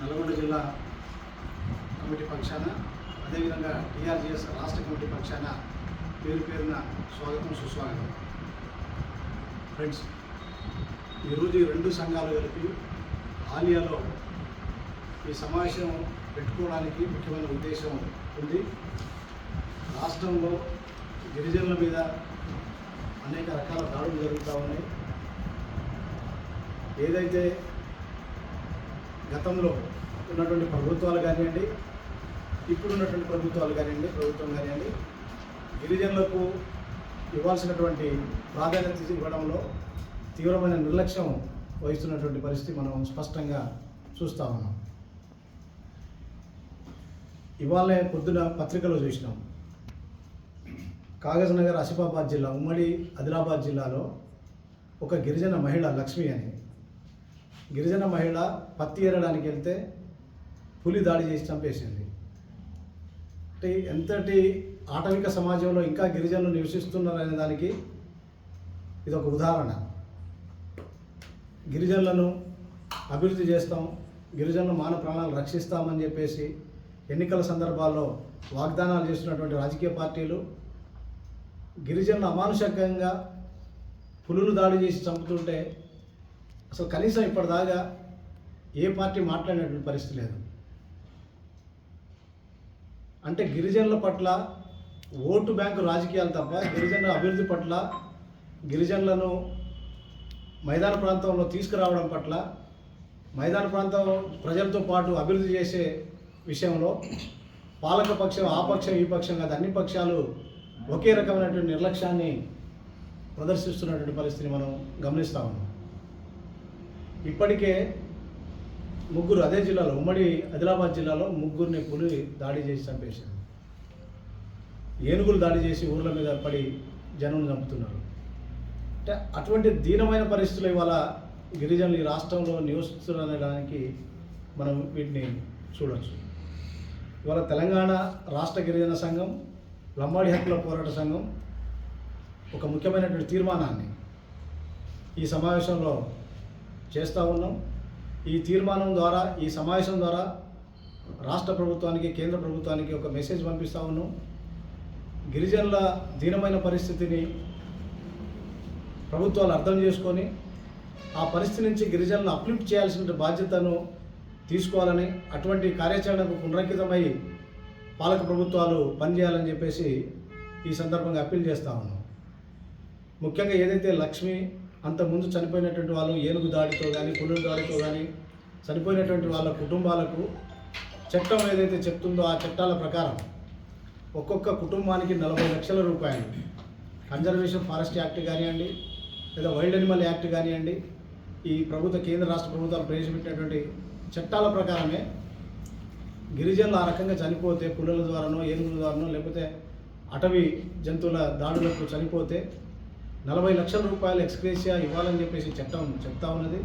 నల్గొండ జిల్లా కమిటీ పక్షాన అదేవిధంగా టీఆర్జీఎస్ రాష్ట్ర కమిటీ పక్షాన పేరు పేరున స్వాగతం సుస్వాగతం. ఫ్రెండ్స్ ఈరోజు రెండు సంఘాలు కలిపి ఆలియాలో ఈ సమావేశం పెట్టుకోవడానికి ముఖ్యమైన ఉద్దేశం ఉంది. రాష్ట్రంలో గిరిజనుల మీద అనేక రకాల దాడులు జరుగుతూ ఉన్నాయి. ఏదైతే గతంలో ఉన్నటువంటి ప్రభుత్వాలు కానివ్వండి ఇప్పుడు ఉన్నటువంటి ప్రభుత్వాలు కానివ్వండి ప్రభుత్వం కానివ్వండి గిరిజనులకు ఇవ్వాల్సినటువంటి ప్రాధాన్యత ఇవ్వడంలో తీవ్రమైన నిర్లక్ష్యం వహిస్తున్నటువంటి పరిస్థితి మనం స్పష్టంగా చూస్తూ ఉన్నాం. ఇవాళ పొద్దున పత్రికలో చూసినాం. కాగజ్ నగర్ ఆసిఫాబాద్ జిల్లా ఉమ్మడి ఆదిలాబాద్ జిల్లాలో ఒక గిరిజన మహిళ లక్ష్మి అని. గిరిజన మహిళ పత్తి ఏరడానికి వెళ్తే పులి దాడి చేసి చంపేసింది. అంటే ఎంతటి ఆటవిక సమాజంలో ఇంకా గిరిజనులు నివసిస్తున్నారనే దానికి ఇది ఒక ఉదాహరణ. గిరిజనులను అభివృద్ధి చేస్తాం గిరిజనులు మాన ప్రాణాలు రక్షిస్తామని చెప్పేసి ఎన్నికల సందర్భాల్లో వాగ్దానాలు చేస్తున్నటువంటి రాజకీయ పార్టీలు గిరిజనులు అమానుషకంగా పులులు దాడి చేసి చంపుతుంటే అసలు కనీసం ఇప్పటిదాకా ఏ పార్టీ మాట్లాడినటువంటి పరిస్థితి లేదు. అంటే గిరిజనుల పట్ల ఓటు బ్యాంకు రాజకీయాలు తప్ప గిరిజనుల అభివృద్ధి పట్ల గిరిజనులను మైదాన ప్రాంతంలో తీసుకురావడం పట్ల మైదాన ప్రాంతం ప్రజలతో పాటు అభివృద్ధి చేసే విషయంలో పాలక పక్షం ఆ పక్షం ఈ పక్షం కాదు అన్ని పక్షాలు ఒకే రకమైనటువంటి నిర్లక్ష్యాన్ని ప్రదర్శిస్తున్నటువంటి పరిస్థితిని మనం గమనిస్తా ఉన్నాం. ఇప్పటికే ముగ్గురు అదే జిల్లాలో ఉమ్మడి ఆదిలాబాద్ జిల్లాలో ముగ్గురిని పులి దాడి చేసి చంపేశారు. ఏనుగులు దాడి చేసి ఊర్ల మీద పడి జనం చంపుతున్నారు. అంటే అటువంటి దీనమైన పరిస్థితులు ఇవాళ గిరిజనులు ఈ రాష్ట్రంలో నివసిస్తున్నదానికి మనం వీటిని చూడవచ్చు ఇవాళ తెలంగాణ రాష్ట్ర గిరిజన సంఘం లంబాడి హక్కుల పోరాట సంఘం ఒక ముఖ్యమైనటువంటి తీర్మానాన్ని ఈ సమావేశంలో చేస్తూ ఉన్నాం. ఈ తీర్మానం ద్వారా ఈ సమావేశం ద్వారా రాష్ట్ర ప్రభుత్వానికి కేంద్ర ప్రభుత్వానికి ఒక మెసేజ్ పంపిస్తూ ఉన్నాం. గిరిజనుల దీనమైన పరిస్థితిని ప్రభుత్వాలు అర్థం చేసుకొని ఆ పరిస్థితి నుంచి గిరిజనులను అప్లిఫ్ట్ చేయాల్సిన బాధ్యతను తీసుకోవాలని అటువంటి కార్యాచరణకు పునరంకితమై పాలక ప్రభుత్వాలు పనిచేయాలని చెప్పేసి ఈ సందర్భంగా అప్పీల్ చేస్తూ ఉన్నాం. ముఖ్యంగా ఏదైతే లక్ష్మి అంతకుముందు చనిపోయినటువంటి వాళ్ళు ఏనుగు దాడితో కానీ పులుల దాడితో కానీ చనిపోయినటువంటి వాళ్ళ కుటుంబాలకు చట్టం ఏదైతే చెప్తుందో ఆ చట్టాల ప్రకారం ఒక్కొక్క కుటుంబానికి నలభై లక్షల రూపాయలు. కన్జర్వేషన్ ఫారెస్ట్ యాక్ట్ కానివ్వండి లేదా వైల్డ్ అనిమల్ యాక్ట్ కానివ్వండి ఈ ప్రభుత్వ కేంద్ర రాష్ట్ర ప్రభుత్వాలు ప్రవేశపెట్టినటువంటి చట్టాల ప్రకారమే గిరిజనులు ఆ రకంగా చనిపోతే పులుల ద్వారానో ఏనుగుల ద్వారానో లేకపోతే అటవీ జంతువుల దాడులకు చనిపోతే నలభై లక్షల రూపాయలు ఎక్స్గ్రేషియా ఇవ్వాలని చెప్పేసి చట్టం చెప్తా ఉన్నది.